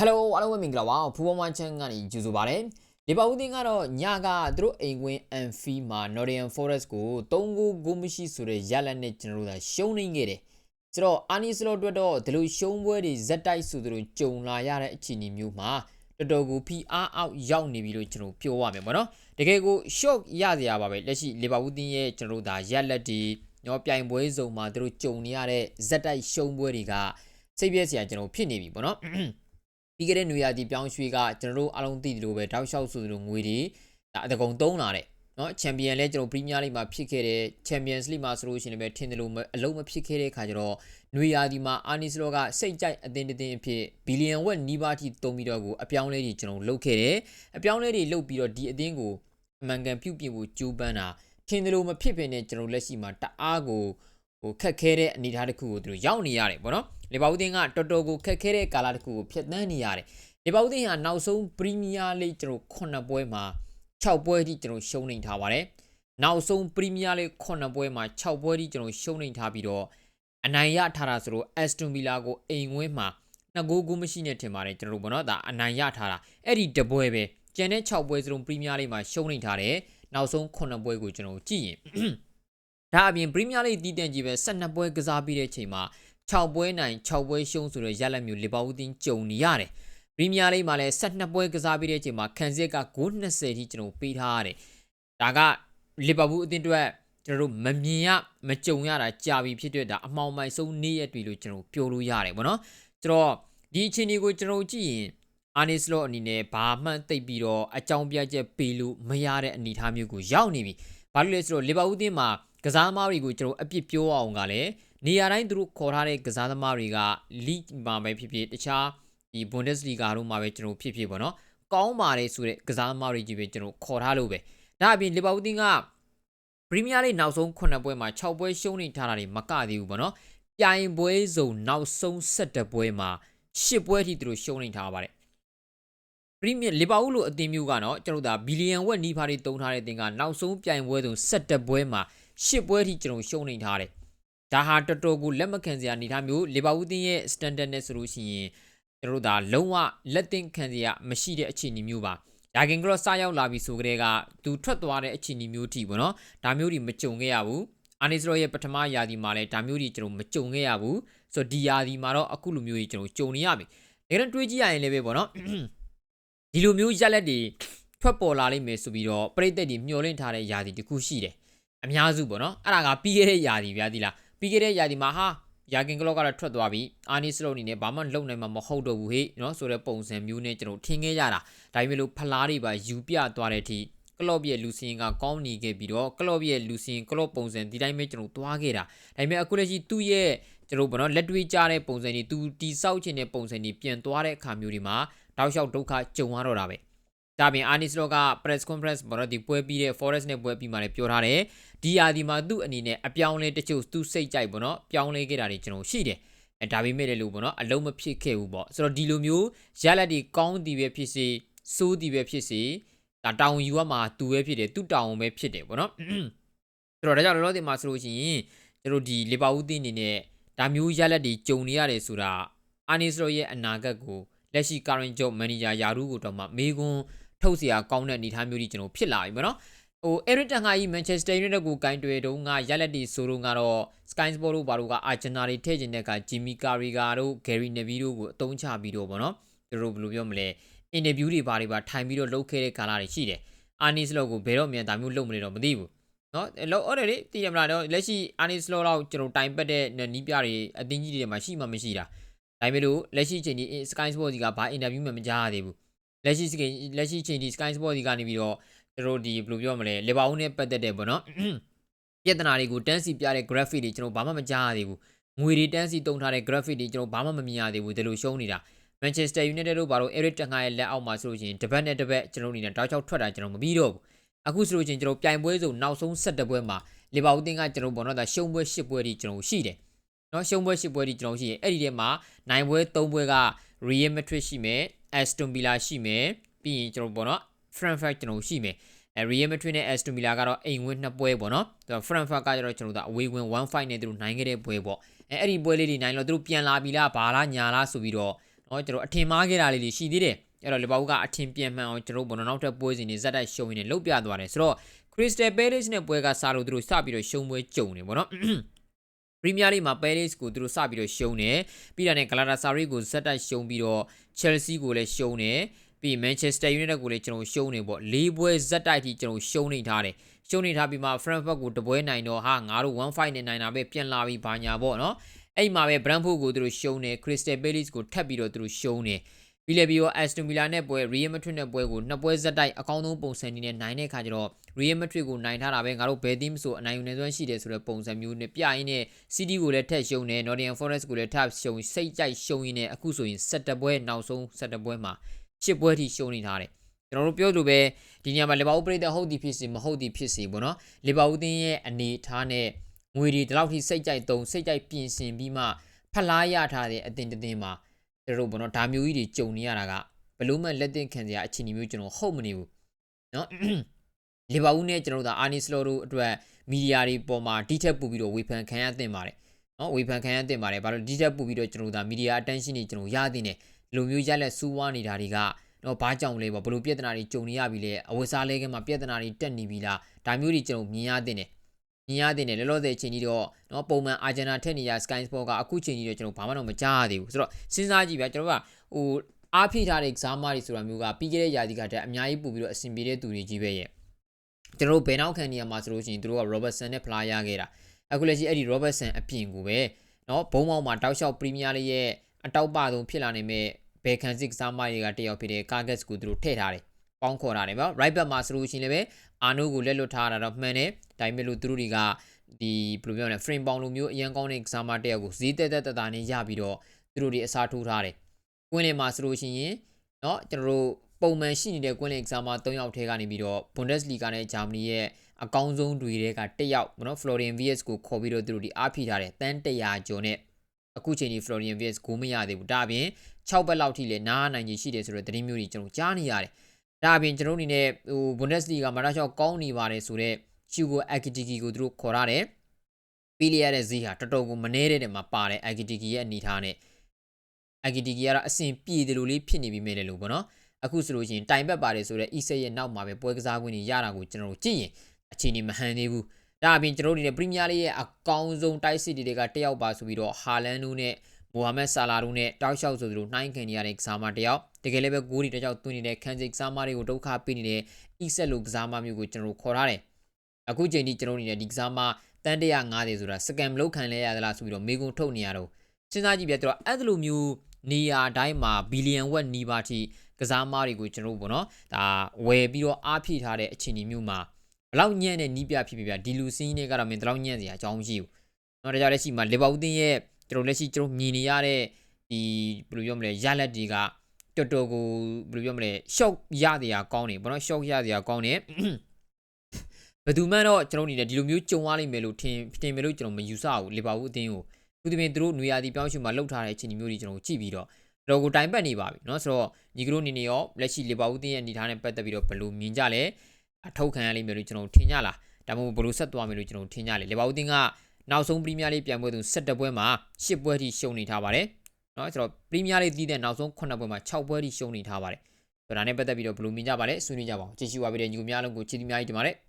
Hello အားလုံးပဲမင်္ဂလာပါဖူဘောမန်ချန်ကနေကြိုဆိုပါရစေလီဗာပူးတင်းကတော့ညကသူတို့အိမ်ဝင်အန်ဖီမှာ Nottingham Forest ကို3ဂိုးဂိုးမရှိဆိုတဲ့ရလဒ်နဲ့ကျွန်တော်တို့ကရှုံးနေခဲ့တယ်ဆိုတော့အာနီစလော့အတွက်တော့ဒီလိုရှုံးပွဲတွေဇက်တိုက်ဆိုသူတို့ကြုံလာရတဲ့အခြေအနေမျိုးမှာတော်တော်ကိုဖီအားအောက်ရောက်နေပြီလို့ကျွန်တော်ပြောရမယ်ပေါ့နော်တကယ်ကို shock ရစရာပါပဲလက်ရှိလီဗာပူးတင်းရဲ့ကျွန်တော်တို့ဒါရလဒ်တွေညောပြိုင်ပွဲစုံမှာသူတို့ကြုံနေရတဲ့ဇက်တိုက်ရှုံးပွဲတွေကစိတ်ပြည့်စရာကျွန်တော်ဖြစ်နေပြီပေါ့နော် ပြီးခဲ့တဲ့နွေရာသီပြောင်းရွှေ့ကကျွန်တော်တို့အားလုံးသိတယ်လို့ပဲတောက်လျှောက်ဆိုသလိုငွေတွေဒါအတကုံသုံးလာတယ်နော်ချန်ပီယံလဲကျွန်တော်ပရီးမီးယားလိမှာဖြစ်ခဲ့တဲ့ချန်ပီယံစ်လိမှာဆိုလို့ရှိရင်လည်းထင်တယ်လို့အလုံးမဖြစ်ခဲ့တဲ့ခါကျတော့နွေရာသီမှာအာနီစလောကစိတ်ကြိုက်အသင်းတစ်သင်းအဖြစ်ဘီလီယံဝက်နီးပါးထိသုံးပြီးတော့ကိုအပြောင်းလဲတွေကျွန်တော်လုပ်ခဲ့တယ်အပြောင်းလဲတွေလုပ်ပြီးတော့ဒီအသင်းကိုအမှန်ကန်ပြုတ်ပြင်ဖို့ကြိုးပမ်းတာထင်တယ်လို့မဖြစ်ဖြစ်နဲ့ကျွန်တော်လက်ရှိမှာတအားကိုဟိုခက်ခဲတဲ့အနေအထားတစ်ခုကိုသူတို့ရောက်နေရတယ်ပေါ့နော် လီဗာပူးတင်းကတော်တော်ကိုခက်ခဲတဲ့ကာလတစ်ခုကိုဖျက်ဆီးနေရတယ်လီဗာပူးတင်းဟာနောက်ဆုံးပရီးမီးယားလိကျွန်တော်9ပွဲမှာ6ပွဲထိကျွန်တော်ရှုံးနေထားပါတယ်နောက်ဆုံးပရီးမီးယားလိ9ပွဲမှာ6ပွဲထိကျွန်တော်ရှုံးနေထားပြီးတော့အနိုင်ရထားတာဆိုတော့အက်စတွန်ဗီလာကိုအိမ်ဝင်းမှာနှစ်ဂိုးဂိုးမရှိနဲ့ထင်ပါတယ်ကျွန်တော်တို့ဘောနော်ဒါအနိုင်ရထားတာအဲ့ဒီတပွဲပဲကျန်တဲ့6ပွဲစလုံးပရီးမီးယားလိမှာရှုံးနေထားတယ်နောက်ဆုံး9ပွဲကိုကျွန်တော်ကြည့်ရင်ဒါအပြင်ပရီးမီးယားလိတီးတန့်ကြီးပဲ12ပွဲကစားပြီးတဲ့အချိန်မှာ 6ပွဲနိုင်6ပွဲရှုံးဆိုတဲ့ရလဒ်မျိုးလီဗာပူးတင်းကြုံနေရတယ်ပရီးမီးယားလိမှာလည်း12ပွဲကစားပြီးတဲ့အချိန်မှာခံစစ်က920ထိကျွန်တော်ပေးထားရတယ်ဒါကလီဗာပူးအသင်းအတွက်ကျွန်တော်တို့မမြင်ရမကြုံရတာကြာပြီဖြစ်တဲ့ဒါအမှောင်မိုက်ဆုံးနေ့ရက်တွေလို့ကျွန်တော်ပြောလို့ရတယ်ဗောနော်ကျွန်တော်ဒီအခြေအနေကိုကျွန်တော်ကြည့်ရင်အာနီစလော့အနေနဲ့ဘာမှသိပ်ပြီးတော့အကြောင်းပြချက်ပေးလို့မရတဲ့အနေအထားမျိုးကိုရောက်နေပြီဘာလို့လဲဆိုတော့လီဗာပူးအသင်းမှာကစားသမားတွေကိုကျွန်တော်အပြစ်ပြောအောင်ကလည်း နေရာတိုင်းသူတို့ခေါ်ထားတဲ့ကစားသမားတွေကလိမှာပဲဖြစ်ဖြစ်တခြားဒီ Bundesliga တို့မှာပဲကျွန်တော်ဖြစ်ဖြစ်ပေါ့နော်ကောင်းပါတယ်ဆိုတဲ့ကစားသမားတွေကြီးပဲကျွန်တော်ခေါ်ထားလို့ပဲဒါအပြင်လီဗာပူးတင်းကပရီးမီးယားလိနောက်ဆုံး9ပွဲမှာ6ပွဲရှုံးနေထားတာတွေမကသေးဘူးပေါ့နော်ပြိုင်ပွဲစုံနောက်ဆုံး17ပွဲမှာ10ပွဲထိသူတို့ရှုံးနေထားပါတယ်ပရီးမီးယားလီဗာပူးလိုအသင်းမျိုးကနော်ကျွန်တော်ဒါဘီလီယံဝက်နီးဖားတွေတုံးထားတဲ့အသင်းကနောက်ဆုံးပြိုင်ပွဲစုံ17ပွဲမှာ10ပွဲထိကျွန်တော်ရှုံးနေထားတယ် ဒါဟာတော်တော်ကိုလက်မခံစရာအနေထားမျိုးလီဗာပူးသင်းရဲ့ standard နဲ့ဆိုလို့ရှိရင်ကျွန်တော်တို့ဒါလုံးဝလက်သင့်ခံစရာမရှိတဲ့အခြေအနေမျိုးပါယာဂင်ကလော့စရောက်လာပြီဆိုကြတဲ့ကသူထွက်သွားတဲ့အခြေအနေမျိုးထိပေါ့နော်ဒါမျိုးတွေမကြုံခဲ့ရဘူးအာနီစရောရဲ့ပထမယာဒီမှာလည်းဒါမျိုးတွေကျွန်တော်မကြုံခဲ့ရဘူးဆိုတော့ဒီယာဒီမှာတော့အခုလိုမျိုးကြီးကျွန်တော်ကြုံနေရပြီဒါကြတွေးကြည့်ရရင်လည်းပဲပေါ့နော်ဒီလိုမျိုးရက်လက်တွေထွက်ပေါ်လာလိမ့်မယ်ဆိုပြီးတော့ပြိသက်တွေမျှော်လင့်ထားတဲ့ယာဒီတခုရှိတယ်အများစုပေါ့နော်အဲ့ဒါကပြီးခဲ့တဲ့ယာဒီဗျာဒီလား ပြီးခဲ့တဲ့ယာဒီမှာဟာယာကင်ကလော့ကတော့ထွက်သွားပြီအာနီစလုံးအနေနဲ့ဘာမှလုံနိုင်မှာမဟုတ်တော့ဘူးဟေ့နော်ဆိုတဲ့ပုံစံမျိုးနဲ့ကျွန်တော်ထင်ခဲ့ရတာဒါပေမဲ့လို့ဖလားတွေပါယူပြသွားတဲ့အထိကလော့ရဲ့လူစင်ကကောင်းနေခဲ့ပြီးတော့ကလော့ရဲ့လူစင်ကလော့ပုံစံဒီတိုင်းပဲကျွန်တော်သွားခဲ့တာဒါပေမဲ့အခုလက်ရှိသူ့ရဲ့ကျွန်တော်ဘာနော်လက်တွေ့ကြတဲ့ပုံစံတွေသူတီဆောက်ခြင်းတဲ့ပုံစံတွေပြန်သွားတဲ့အခါမျိုးတွေမှာတောက်လျှောက်ဒုက္ခကြုံရတော့တာပဲ ဒါပြင်အာနီစလောက press conference ဘောတော့ဒီပွဲပြီးတဲ့ forest နဲ့ပွဲပြီးမှလည်းပြောထားတယ်ဒီယာဒီမှာသူ့အနေနဲ့အပြောင်းလဲတချို့သူ့စိတ်ကြိုက်ပေါ့နော်ပြောင်းလဲခဲ့တာတွေကျွန်တော်ရှိတယ်အဲဒါပေမဲ့လည်းလို့ပေါ့နော်အလုံးမဖြစ်ခဲ့ဘူးပေါ့ဆိုတော့ဒီလိုမျိုးရလက်ဒီကောင်းတီပဲဖြစ်စေစိုးတီပဲဖြစ်စေဒါတောင်ယူရမှာသူပဲဖြစ်တယ်သူ့တောင်ပဲဖြစ်တယ်ပေါ့နော်ဆိုတော့ဒါကြောင့်လောလောဆယ်မှာဆိုလို့ရှိရင်ကျွန်တော်ဒီလီဗာပူးတင်းအနေနဲ့ဒါမျိုးရလက်ဒီကြုံနေရတယ်ဆိုတာအာနီစရောရဲ့အနာဂတ်ကိုလက်ရှိ current job manager ယာရူးကိုတော့မှမေကွန်း ထုတ်เสียကောင်းတဲ့အနေအထားမျိုးကြီးကျွန်တော်ဖြစ်လာပြီပေါ့နော်ဟိုအဲရစ်တန်ကကြီးမန်ချက်စတာယူနိုက်တက်ကိုကင်တွယ်တုန်းကရက်လက်တီဆိုတော့ကတော့ Sky Sport တို့ဘာလို့ကအာဂျင်နာတွေထည့်ကျင်တဲ့ကဂျီမီကာရီဂါတို့ဂယ်ရီနေဗီတို့ကိုအသုံးချပြီးတော့ဗောနော်သူတို့ဘယ်လိုပြောမလဲအင်တာဗျူးတွေဘာတွေပါထိုင်ပြီးတော့လုပ်ခဲ့တဲ့ကာလတွေရှိတယ်အာနီစလော့ကိုဘယ်တော့မှဒါမျိုးလုပ်မလဲတော့မသိဘူးနော်လောအော်တယ်လေတည်ရမလားတော့လက်ရှိအာနီစလော့တော့ကျွန်တော်တိုင်ပတ်တဲ့နီးပြတွေအတင်းကြီးတွေမှာရှိမှမရှိတာဒါပေမဲ့လို့လက်ရှိချိန်ဒီ Sky Sport ကြီးကဘာအင်တာဗျူးမှမကြားရသေးဘူး လက်ရှိလက်ရှိချိန်ဒီ Sky Sport ကြီးကနေပြီးတော့တို့ဒီဘယ်လိုပြောမလဲလေဘာဦးနဲ့ပတ်သက်တယ်ပေါ့နော်ပြဿနာတွေကိုတန်းစီပြတဲ့ graphic တွေကျွန်တော်ဘာမှမကြားရသေးဘူးငွေတွေတန်းစီတုံထားတဲ့ graphic တွေကျွန်တော်ဘာမှမမြင်ရသေးဘူးဒီလိုရှုံးနေတာ Manchester United တို့ဘာလို့ Eric Ten Hag ရဲ့လက်အောက်မှာဆိုလို့ရှိရင်တပတ်နဲ့တပတ်ကျွန်တော်အနေနဲ့တောက်ချောက်ထွက်တာကျွန်တော်မပြီးတော့ဘူးအခုဆိုလို့ရှိရင်ကျွန်တော်ပြိုင်ပွဲစုံနောက်ဆုံး7ပွဲမှာလီဗာပူးတင်းကကျွန်တော်ဘောနော်ဒါရှုံးပွဲ10ပွဲထိကျွန်တော်ရှိတယ်နော်ရှုံးပွဲ10ပွဲထိကျွန်တော်ရှိရင်အဲ့ဒီထဲမှာနိုင်ပွဲ3ပွဲက Real Madrid ရှိမယ် Aston Villa ရှိမယ်ပြီးရင်ကျွန်တော်ပေါ့နော် Frankfurt ကျွန်တော်ရှိမယ်အဲ Real Madrid နဲ့ Aston Villa ကတော့အိမ်ဝင်2ပွဲပေါ့နော်သူက Frankfurt ကကျတော့ကျွန်တော်တို့အဝေးဝင်1-5နဲ့သူတို့နိုင်ခဲ့တဲ့ပွဲပေါ့အဲအဲ့ဒီပွဲလေးတွေနိုင်လို့သူတို့ပြန်လာပြီလားဘာလားညာလားဆိုပြီးတော့နော်ကျွန်တော်အထင်မှားခဲ့တာလေးတွေရှိသေးတယ်အဲ့တော့လီဗာပူးကအထင်ပြန်မှန်အောင်ကျွန်တော်ဘွန်နောက်ထပ်ပွဲစဉ်တွေဇက်တိုက်ရှုံနေလှုပ်ပြသွားတယ်ဆိုတော့ Crystal Palace နဲ့ပွဲကစားလို့သူတို့စပြီးတော့ရှုံးပွဲကြုံနေပေါ့နော် ပရီးမီးယားလိမှာ Palace ကိုသူတို့စပြီးတော့ရှုံးတယ်ပြီးတာနဲ့ Galatasaray ကိုဇက်တိုက်ရှုံးပြီးတော့ Chelsea ကိုလည်းရှုံးတယ်ပြီး Manchester United ကိုလည်းကျွန်တော်ရှုံးနေပေါ့၄ပွဲဇက်တိုက်ထိကျွန်တော်ရှုံးနေထားတယ်ရှုံးနေထားပြီးမှ Frankfurt ကိုတပွဲနိုင်တော့ဟာငါတို့1-5နဲ့နိုင်တာပဲပြန်လာပြီးဘာညာပေါ့နော်အဲ့မှာပဲ Brentford ကိုသူတို့ရှုံးတယ် Crystal Palace ကိုထပ်ပြီးတော့သူတို့ရှုံးတယ် ပြီးလည်းပြီးတော့ Aston Villa နဲ့ပွဲ Real Madrid နဲ့ပွဲကိုနှစ်ပွဲဇက်တိုက်အကောင်းဆုံးပုံစံနေနဲ့နိုင်တဲ့ခါကျတော့ Real Madrid ကိုနိုင်ထားတာပဲငါတို့ဘယ် team ဆိုအနိုင်ယူနေစွမ်းရှိတယ်ဆိုတဲ့ပုံစံမျိုးနဲ့ပြရင်းနဲ့ City ကိုလည်းထက်ရှုံးတယ် Nottingham Forest ကိုလည်းထပ်ရှုံးစိတ်ကြိုက်ရှုံးရင်းနဲ့အခုဆိုရင်7ပွဲနောက်ဆုံး7ပွဲမှာ10ပွဲထိရှုံးနေထားတယ်ကျွန်တော်တို့ပြောလို့ပဲဒီနေရာမှာလီဗာပူးပရိသတ်ဟုတ်သည်ဖြစ်စီမဟုတ်သည်ဖြစ်စီပေါ့နော်လီဗာပူးသင်းရဲ့အနေထားနဲ့ငွေတွေဒီလောက်ထိစိတ်ကြိုက်သုံးစိတ်ကြိုက်ပြင်ဆင်ပြီးမှဖလားရထားတဲ့အတင်တင်မှာ ကျွန်တော်တို့ဘောနော်ဒါမျိုးကြီးတွေကြုံနေရတာကဘလို့မှလက်တင်ခံစရာအခြေအနေမျိုးကျွန်တော်ဟုတ်မနေဘူးနော်လီဗာပူးနဲ့ကျွန်တော်တို့ဒါအာနီစလောတို့အတွက်မီဒီယာတွေပေါ်မှာဒီထက်ပိုပြီးတော့ဝေဖန်ခံရသင့်ပါတယ်နော်ဝေဖန်ခံရသင့်ပါတယ်ဘာလို့ဒီထက်ပိုပြီးတော့ကျွန်တော်တို့ဒါမီဒီယာ attention တွေကျွန်တော်ရသင့်တယ်ဒီလိုမျိုးရလက်စူးဝါးနေတာတွေကတော့ဘာကြောင့်လဲပေါ့ဘလို့ပြဿနာတွေကြုံနေရပြီလဲအဝစားလဲခင်းမှာပြဿနာတွေတက်နေပြီလားဒါမျိုးတွေကျွန်တော်မြင်ရသင့်တယ် မြင်ရတဲ့လောလောဆယ်အချိန်ကြီးတော့နော်ပုံမှန်အာဂျန်နာထက်နေရ Sky Sport ကအခုချိန်ကြီးတော့ကျွန်တော်ဘာမှတော့မကြားရသေးဘူးဆိုတော့စဉ်းစားကြည့်ဗျာကျွန်တော်ကဟိုအားဖြည့်ထားတဲ့ exam တွေဆိုတာမျိုးကပြီးခဲ့တဲ့ရာသီကတည်းကအများကြီးပို့ပြီးတော့အဆင်ပြေတဲ့သူတွေကြီးပဲရဲ့ကျွန်တော်တို့ဘယ်နောက်ခံနေရမှာဆိုလို့ရှိရင်တို့က Robertson နဲ့ Fly ရခဲ့တာအခုလက်ရှိအဲ့ဒီ Robertson အပြင်ကိုပဲနော်ဘုံမောက်မှာတောက်လျှောက် Premier League ရဲ့အတောက်ပဆုံးဖြစ်လာနေမဲ့ဘယ်ခံစစ်ကစားမတွေကတယောက်ဖြစ်တဲ့ Cargas ကိုသူတို့ထည့်ထားတယ် ပေါင်းခေါ်ထားတယ်ဗျ right back မှာဆိုလို့ရှိရင်လည်းအာနိုကိုလက်လွတ်ထားတာတော့မှန်တယ်ဒါပေမဲ့လို့သူတို့တွေကဒီဘယ်လိုပြောလဲ frame ပေါင်းလိုမျိုးအရန်ကောင်းတဲ့ကစားမတယောက်ကိုဈေးတက်တက်တတာနဲ့ရပြီးတော့သူတို့တွေအစားထိုးထားတယ်ကွင်းလင်မှာဆိုလို့ရှိရင်เนาะကျွန်တော်တို့ပုံမှန်ရှိနေတဲ့ကွင်းလင်ကစားမ၃ယောက်ထဲကနေပြီးတော့ Bundesliga နဲ့ဂျာမနီရဲ့အကောင်းဆုံးတွေကတစ်ယောက်เนาะ Florian Wirtz ကိုခေါ်ပြီးတော့သူတို့ဒီအားဖိထားတယ်တန်း100ကျော်နဲ့အခုချိန်ဒီ Florian Wirtz ဂိုးမရသေးဘူးဒါအပြင်6ဘက်လောက်ထိလည်းနားနိုင်ကြီးရှိတယ်ဆိုတော့သတင်းမျိုးတွေကျွန်တော်ကြားနေရတယ် ဒါအပြင်ကျွန်တော်အနေနဲ့ဟို Bundesliga မှာတော့ကောင်းနေပါတယ်ဆိုတော့ Hugo Ekitike ကိုသူတို့ခေါ်ရတယ်ပြီးလျရတဲ့ဈေးဟာတော်တော်ကိုမနှဲတဲ့တဲ့မှာပါတယ် Ekitike ရဲ့အနေထားနဲ့ Ekitike ကတော့အဆင်ပြေတယ်လို့လေးဖြစ်နေပြီမဲ့လေလို့ပေါ့နော်အခုဆိုလို့ရှိရင်တိုင်ဘက်ပါတယ်ဆိုတော့ Ise ရဲ့နောက်မှာပဲပွဲကစားခွင့်တွေရတာကိုကျွန်တော်တို့ကြည့်ရင်အခြေအနေမဟန်သေးဘူးဒါအပြင်ကျွန်တော်တို့ဒီပရီးမီးယားလိရဲ့အကောင်းဆုံးတိုက်စစ်တွေကတယောက်ပါဆိုပြီးတော့ဟာလန်တို့နဲ့ မိုဟာမက်ဆာလာတို့နဲ့တောက်လျှောက်ဆိုသလိုနှိုင်းခံနေရတဲ့ကစားမတယောက်တကယ်လည်းပဲဂိုးတွေတကြောက်သွင်းနေတဲ့ခန်းစိတ်ကစားမတွေကိုဒုက္ခပေးနေတဲ့အီဆက်လိုကစားမမျိုးကိုကျွန်တော်တို့ခေါ်ထားတယ်အခုချိန်ထိကျွန်တော်တို့နေတဲ့ဒီကစားမတန်150ဆိုတာစကမ်မလုပ်ခံလဲရသလားဆိုပြီးတော့မေကွန်ထုတ်နေရတော့စဉ်းစားကြည့်ပြတော့အဲ့လိုမျိုးနေရာတိုင်းမှာဘီလီယံဝက်နီးပါးထိကစားမတွေကိုကျွန်တော်တို့ပေါ့နော်ဒါဝယ်ပြီးတော့အားဖြည့်ထားတဲ့အခြေအနေမျိုးမှာဘလောက်ညံ့တဲ့နီးပြဖြစ်ဖြစ်ပြဒီလူစင်းတွေကတော့မင်းတလောက်ညံ့စရာအကြောင်းမရှိဘူး။နော်ဒါကြောင့်လက်ရှိမှာလီဗာပူးတင်းရဲ့ ကျွန်တော်လက်ရှိကျွန်တော်မြင်နေရတဲ့ဒီဘယ်လိုပြောမလဲရလက်တွေကတော်တော်ကိုဘယ်လိုပြောမလဲ shock ရတဲ့အကောင်းနေဘောနော် shock ရတဲ့အကောင်းနေဘယ်သူမှတော့ကျွန်တော်အနေနဲ့ဒီလိုမျိုးကြုံရလိမ့်မယ်လို့ထင်ထင်မယ်လို့ကျွန်တော်မယူဆဘူးလီဗာပူးအသင်းကိုသူတို့ပြင်သူတို့နွေရာသီပြောင်းရွှေ့မှာလှုပ်ထားတဲ့အခြေအနေမျိုးတွေကျွန်တော်ကြည့်ပြီးတော့တော့ကိုတိုင်ပတ်နေပါပြီเนาะဆိုတော့ညီကတို့အနေနဲ့ရောလက်ရှိလီဗာပူးအသင်းရဲ့အနေထားနဲ့ပတ်သက်ပြီးတော့ဘယ်လိုမြင်ကြလဲအထောက်ခံရလိမ့်မယ်လို့ကျွန်တော်ထင်ကြလားဒါမှမဟုတ်ဘယ်လိုဆက်သွားမယ်လို့ကျွန်တော်ထင်ကြလဲလီဗာပူးအသင်းက နောက်ဆုံးပရီးမီးယားလိပြိုင်ပွဲသူ17ပွဲမှာ10ပွဲထိရှုံနေထားပါတယ်။နော်ဆိုတော့ပရီးမီးယားလိသီးတဲ့နောက်ဆုံး9ပွဲမှာ6ပွဲထိရှုံနေထားပါတယ်။ဒါနဲ့ပတ်သက်ပြီးတော့ဘယ်လိုမြင်ကြပါလဲဆွေးနွေးကြပါအောင်ကြည့်ရှုပါပြီးတဲ့ညီကိုများအလုံးကိုချစ်သူများကြီးတင်ပါတယ်။